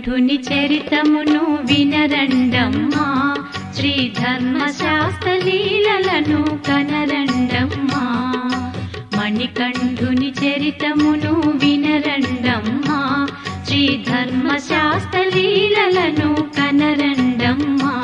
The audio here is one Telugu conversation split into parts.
బంధుని చరితమును వినరండమ్మా. శ్రీ ధర్మశాస్త్ర లీలలను కనరండమ్మా. మణికంఠుని చరితమును వినరండమ్మా. శ్రీ ధర్మశాస్త్ర లీలలను కనరండమ్మా.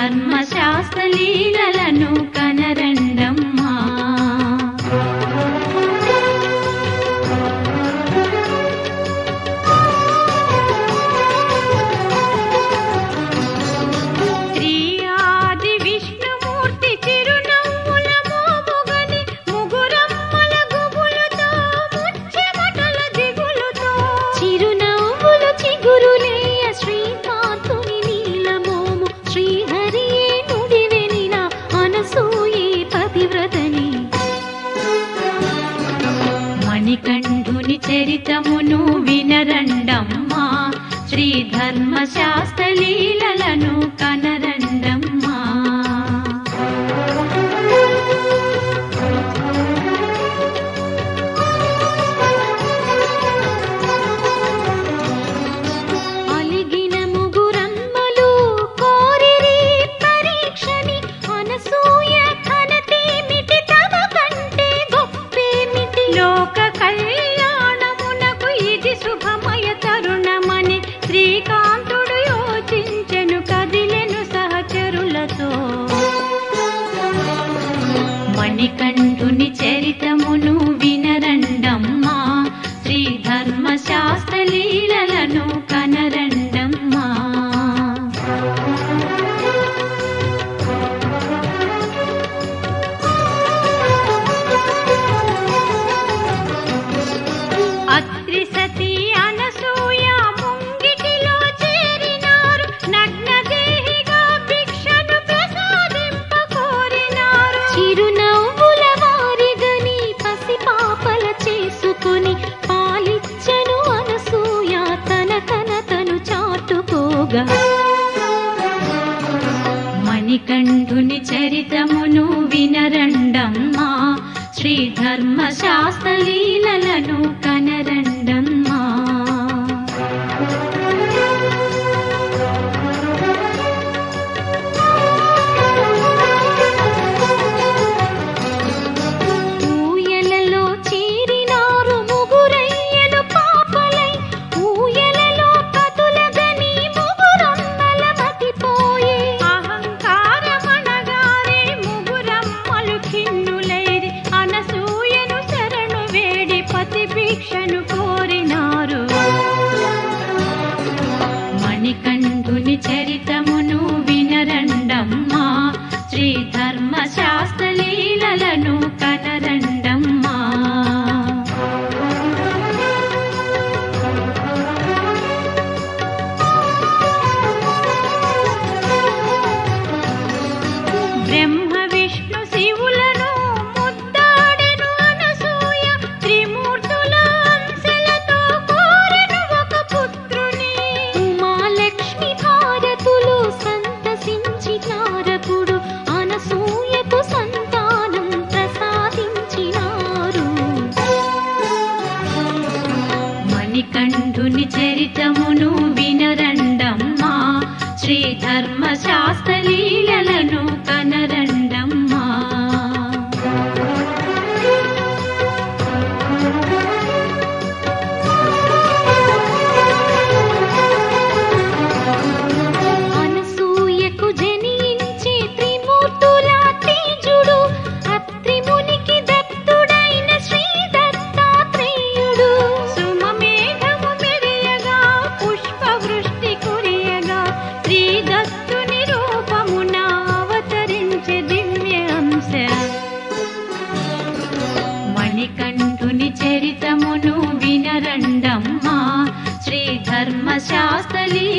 ధర్మశాస్త్ర లీలలను కనర మణికంఠుని చరితమును వినరండమ్మా. శ్రీ ధర్మశాస్త్ర కనర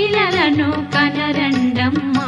పిల్లలను కనరండమ్మా.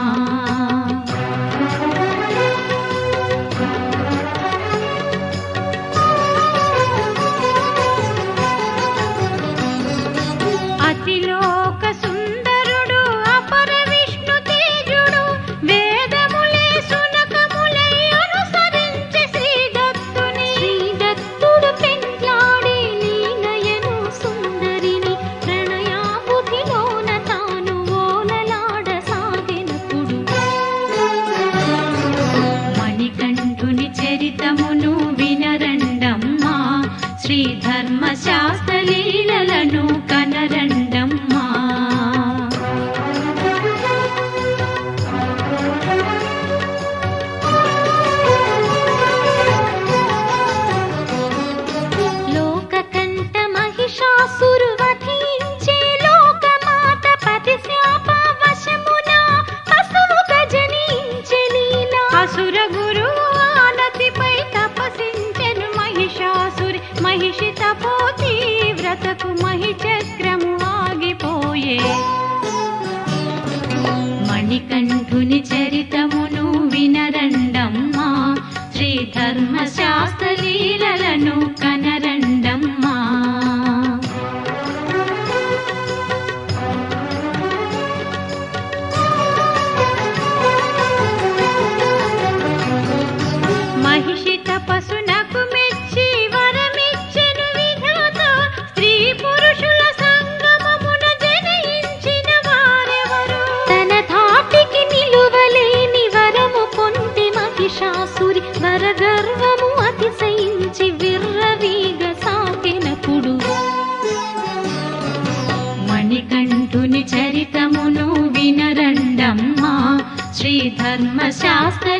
శ్రీ ధర్మ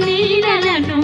శాస్త్రలీలలను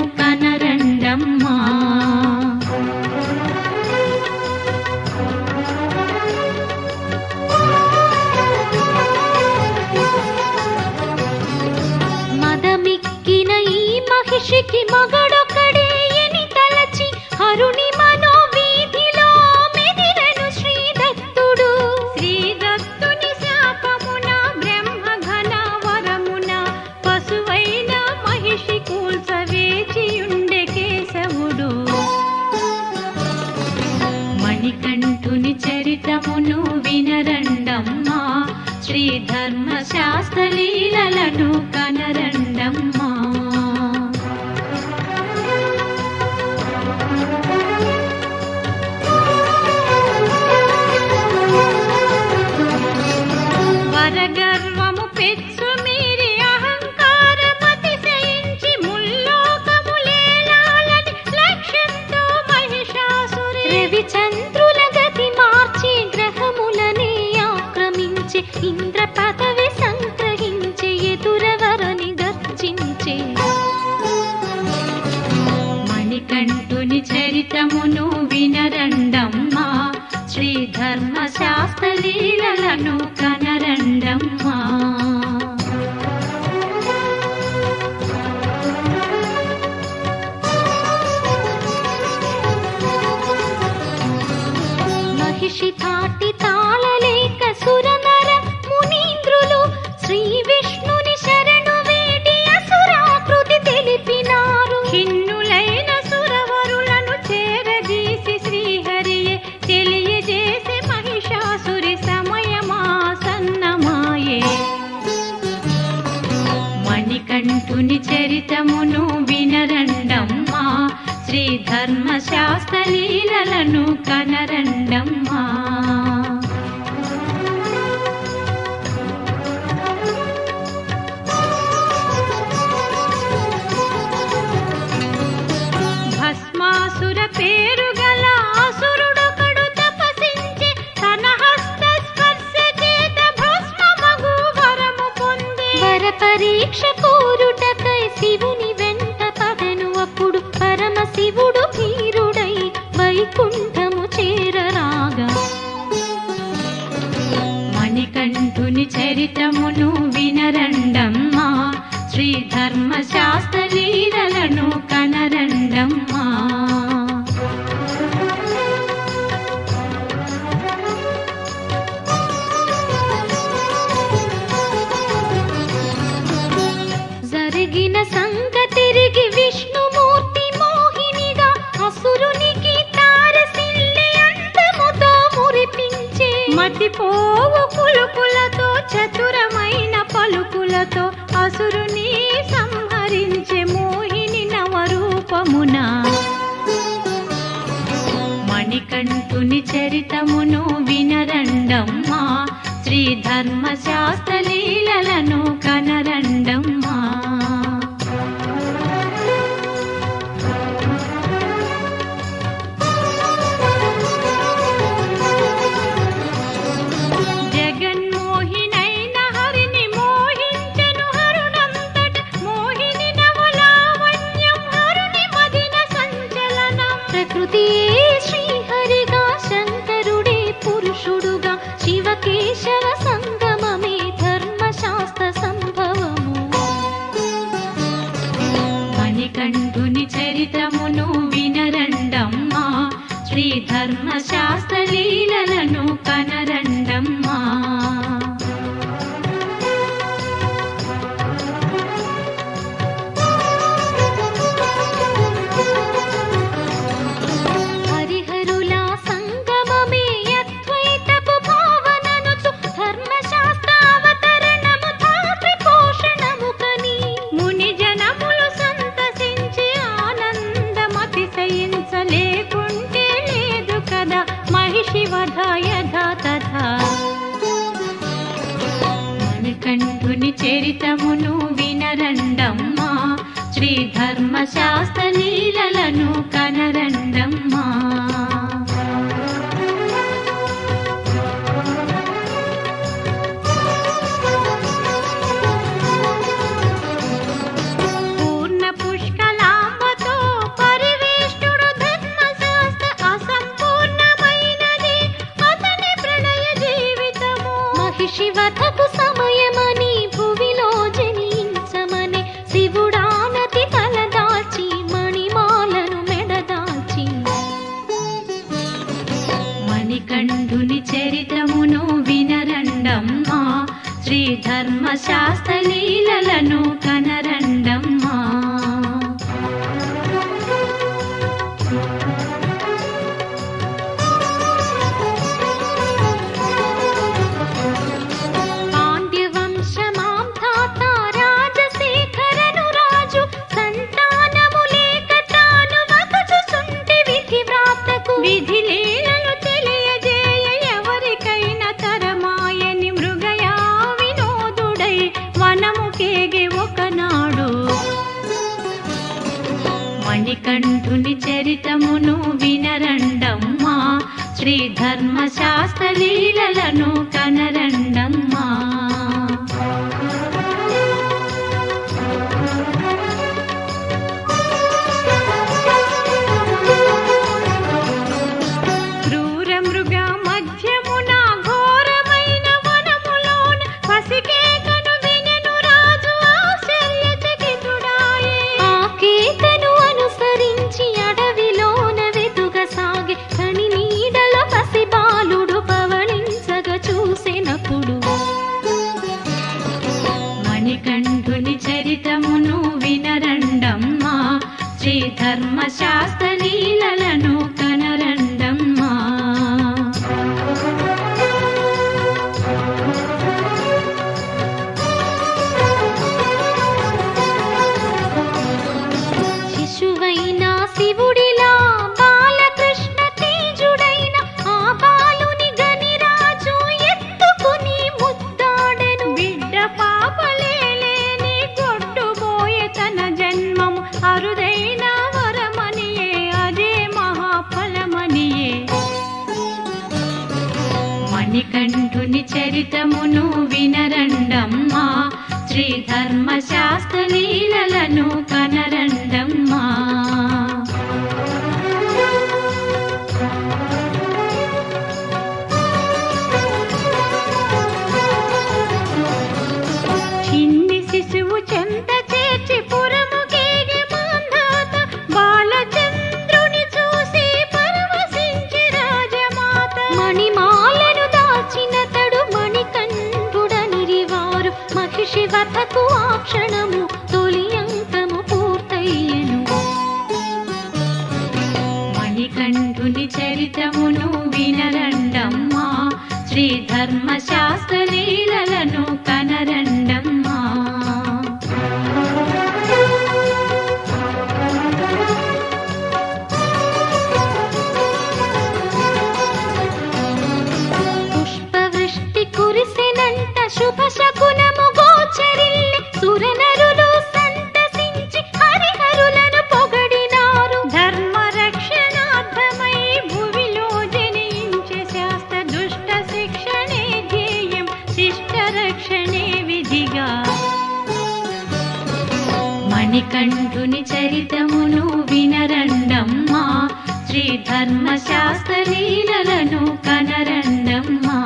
నీడలను కనరండం. శివుని చరితమును వినరండమ్మా. శ్రీ ధర్మశాస్త్ర లీలలను కనరండమ్మా. వారి చరితమును వినరండమ్మా. శ్రీ ధర్మ శాస్త్ర నీలలను కనరండమ్మా శివ శివతకు సమ నీలలను వినయమును వినరండమ్మా. శ్రీ ధర్మశాస్త్ర లీలలను కనరండమ్మా.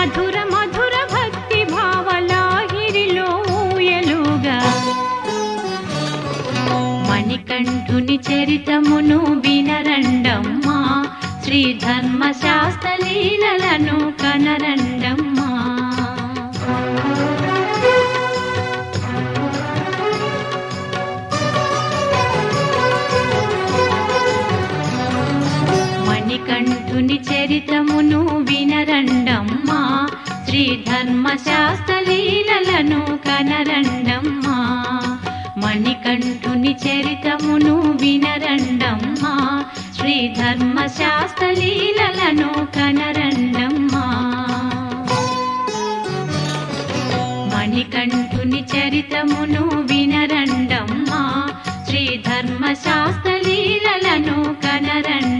మధుర మధుర భక్తి భావలాహిరిలో ఊయలుగా. మణికంఠుని చరితమును వినరండమ్మా. శ్రీ ధర్మశాస్త్ర లీలలను కనరండమ్మా. మణికంఠుని చరితమును వినరండ శాస్త్రలీలలను కనరండమ్మా. మణికంఠుని చరితమును వినరండమ్మా. శ్రీ ధర్మ శాస్త్రలీలలను కనరండమ్మా. మణికంఠుని చరితమును వినరండమ్మా. శ్రీ ధర్మ శాస్త్రలీలలను కనరండ